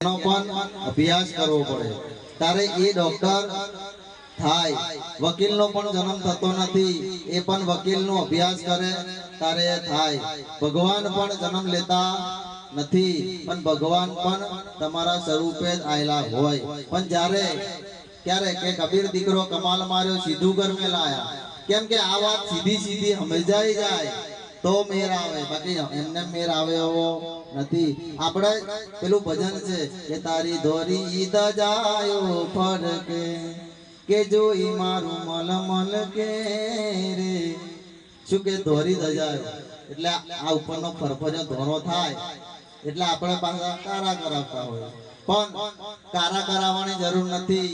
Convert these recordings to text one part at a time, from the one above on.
એનો પણ અભ્યાસ કરવો પડે. તારે એ ડોક્ટર થાય, વકીલનો પણ જન્મ થતો નથી, એ પણ વકીલનો અભ્યાસ કરે, તારે થાય. ભગવાન પણ જન્મ લેતા નથી, પણ ભગવાન પણ તમારા સ્વરૂપે જ આયેલા હોય. પણ જ્યારે ક્યારે કે કબીર દીકરો કમાલ માર્યો, સીધું ઘર મેં લાયા. કેમ કે આ વાત સીધી સીધી સમજાઈ જાય. તો મેર આવે, બાકી એમને મેર આવે એવો નથી. આપણે પેલું ભજન છે કે તારી ધોરી ઈદ જાયો ફરકે, કે જોઈ મારું મલ મલ કે રે. શું કે ધોરી દજાયો એટલે આ ઉપરનો ફરફજો ધોરો થાય. એટલે આપણે પાછા કારા કરાવતા હોય. પણ કારા કરાવવાની જરૂર નથી.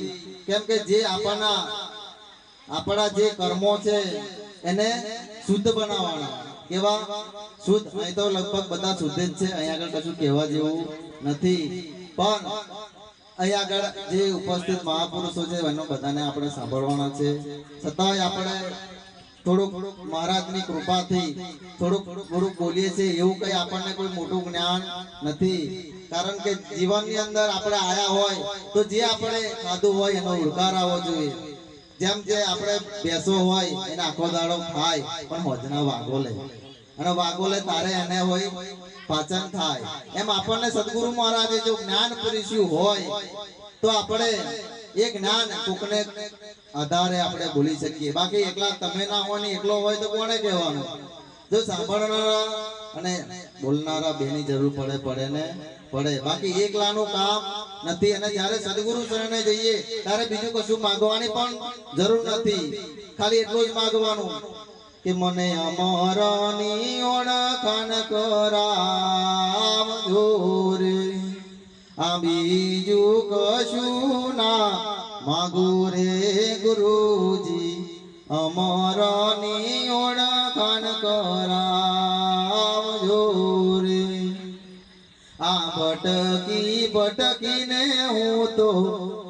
કેમ કે જે આપણા આપણા જે કર્મો છે એને શુદ્ધ બનાવવાના. કેવા શુદ્ધ, અહીં તો લગભગ બધા શુદ્ધ જ છે. અહીંયા આગળ કશું કહેવા જેવું નથી. પણ અહીં આગળ જે ઉપસ્થિત મહાપુરુષો છે એનો બધાને આપણે સાંભળવાના છે. છતાંય આપણે થોડુંક મહારાજની કૃપાથી થોડુંક થોડુંક બોલીએ છીએ. એવું કંઈ આપણને કોઈ મોટું જ્ઞાન નથી. કારણ કે જીવનની અંદર આપણે આયા હોય તો જે આપણે ખાધું હોય એનો ઉડકાર આવવો જોઈએ. જેમ જે આપણે બેસો હોય, એને આખો દાડો ખાય, પણ હોજના વાઘો લે. અને વાઘો લે, તારે એને હોય પાચન થાય. એમ આપણને સદગુરુ મહારાજે જો જ્ઞાન પૂરીશું હોય, તો આપણે એ જ્ઞાન કોકને આધારે આપણે ભૂલી શકીએ. બાકી એકલા તમે ના હોય ને એકલો હોય તો કોને કહેવાનું? જો સાંભળનારા અને બોલનારા બેની જરૂર પડે પડે ને પડે. બાકી એકલાનું કામ નથી અને જ્યારે સદગુરુ શરણે જઈએ, ત્યારે બીજું કશું માંગવાની પણ જરૂર નથી. ખાલી એટલું જ માંગવાનું કે મને અમરની ઓળખાણ કરામ રે. આ બીજું કશું ના માગુ રે ગુરુજી. અમરની ઓળખાણ રે આ ભટકી, ભટકીને હું તો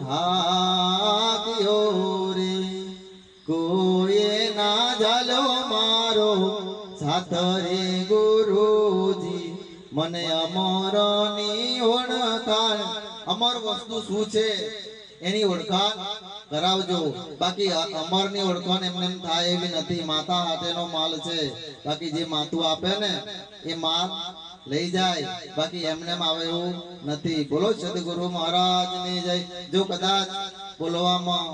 થાક્યો રે. ના ઝાલો મારો સાથ રે ગુરુજી. મને અમરની ઓળખાણ. અમર વસ્તુ શું છે? એની ઓળખાણ? કરાવજો બાકી અમરની ઓળખાણ એમને એમ થાય એવી નથી. માતા હાથેનો માલ છે. બાકી જે માથું આપે ને, એ માલ લઈ જાય. બાકી એમને આવે એવું નથી. બોલો સદગુરુ મહારાજની જય. જો કદાચ બોલવામાં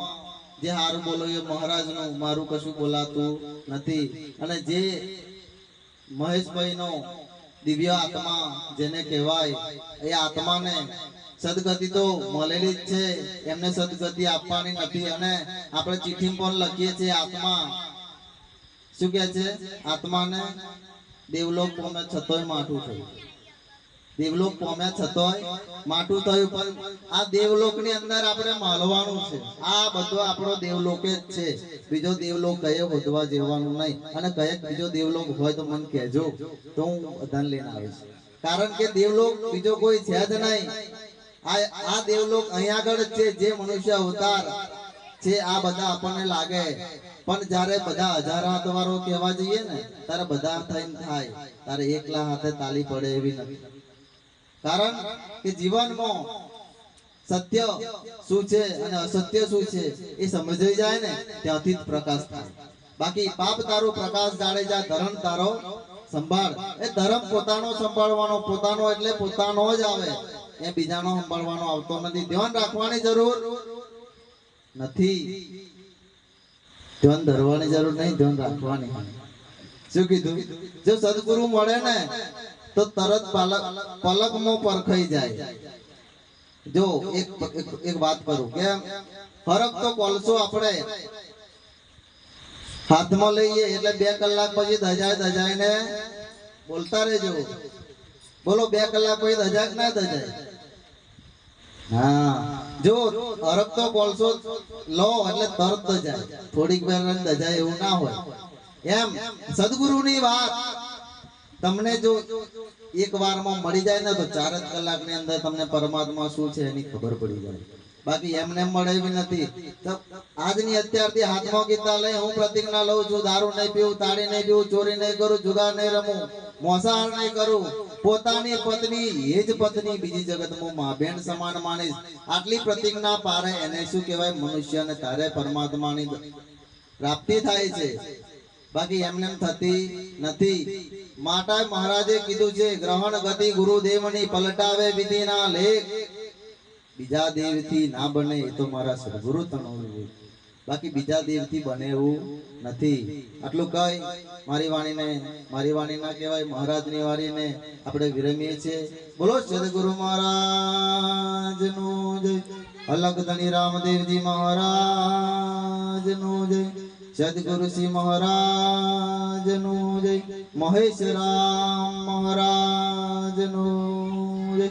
જે સારું બોલો એ મહારાજનું મારું કશું બોલાતું નથી. અને જે મહેશભાઈ નો દિવ્ય આત્મા જેને કહેવાય, એ આત્માને સદગતિ તો મળેલી જ છે. એમને સદગતિ આપવાની નથી અને આપણે ચિઠ્ઠી પણ લખીએ છીએ, આત્મા. શું કહે છે? આત્માને દેવલોક પોમે છતોય માઠું થયું. દેવલોક પોમે છતોય માઠું થયું, પણ આ દેવલોકની અંદર આપણે માલવાનું છે. આ બધો આપણો દેવલોક જ છે. બીજો દેવલોક કયો વધવા જેવાનું નહીં. અને કયો બીજો દેવલોક હોય તો મને કહેજો. તો હું બધાને લઈને આવીશ. કારણ કે દેવલોક બીજો કોઈ છે જ નહીં. આ દેવલોક અહીંયા આગળ છે, જે મનુષ્ય અવતાર છે, આ બધા આપણને લાગે. પણ જ્યારે બધા હજાર વાળો કહેવા જઈએ ને, ત્યારે બધા થઈને થાય. ત્યારે એકલા હાથે તાલી પડે એવી નથી. કારણ કે જીવનમાં સત્ય શું છે અને અસત્ય શું છે એ સમજાઈ જાય ને, ત્યાંથી જ પ્રકાશ થાય. બાકી પાપ તારો પ્રકાશ જાણે જાય ધરમ તારો સંભાળ. એ ધર્મ પોતાનો સંભાળવાનો પોતાનો એટલે પોતાનો જ આવે. એ બીજાનો સંભાળવાનો આવતો નથી. ધ્યાન રાખવાની જરૂર નથી. ધ્યાન ધરવાની જરૂર નહીં, ધ્યાન રાખવાની. શું કીધું? જો સદગુરુ મળે ને, તો તરત પલક, પલકમાં પરખાઈ જાય. જો, એક, એક- વાત કરું. કે ફરક તો કોલસો આપણે. હાથમાં લઈએ એટલે બે કલાક પછી ધજાય ધજાય ને બોલતા રહેજો. બોલો, બે કલાક પછી દજાય ના દજાય હા. જો હરક તો કોલસો લો, એટલે તરત દજાય થોડીક વાર દજાય એવું ના હોય. એમ, સદગુરુની વાત. તમને જો એક વારમાં મળી જાય ને તો ચાર જ કલાકની અંદર તમને પરમાત્મા શું છે એની ખબર પડી જાય. બાકી એમને મળેવી નથી. તો આજની અત્યારથી હાથમાં ગીતા લઈ હું પ્રતિજ્ઞા લઉં છું, દારૂ નહીં પીવું, તાળી નહીં પીવું, ચોરી નહીં કરું, જુગાર નહીં રમું, મોસાળ નહીં કરું, પોતાની પત્ની, એ જ પત્ની બીજી જગતમાં મા બેન સમાન માનીશ. આટલી પ્રતિજ્ઞા પારે એને શું કહેવાય? મનુષ્યને તારે પરમાત્માની પ્રાપ્તિ થાય છે. બાકી એમને થતી નથી. માતા મહારાજે કીધું છે, ગ્રહણ ગતિ ગુરુદેવની પલટાવે વિધિના લેખ. બીજા દેવથી ના બને એ તો મારા સદગુરુ તણો બાકી બીજા દેવથી બને એવું નથી. આટલું કઈ, મારી વાણીને, મારી વાણી ના કહેવાય, મહારાજની વાણીને આપણે વિરમીએ છીએ. બોલો સદગુરુ મહારાજનું જય. અલગ ધણી રામદેવજી મહારાજનો જય. સદગુરુશ્રી મહારાજનો જય. મહેશ રામ મહારાજનો જય.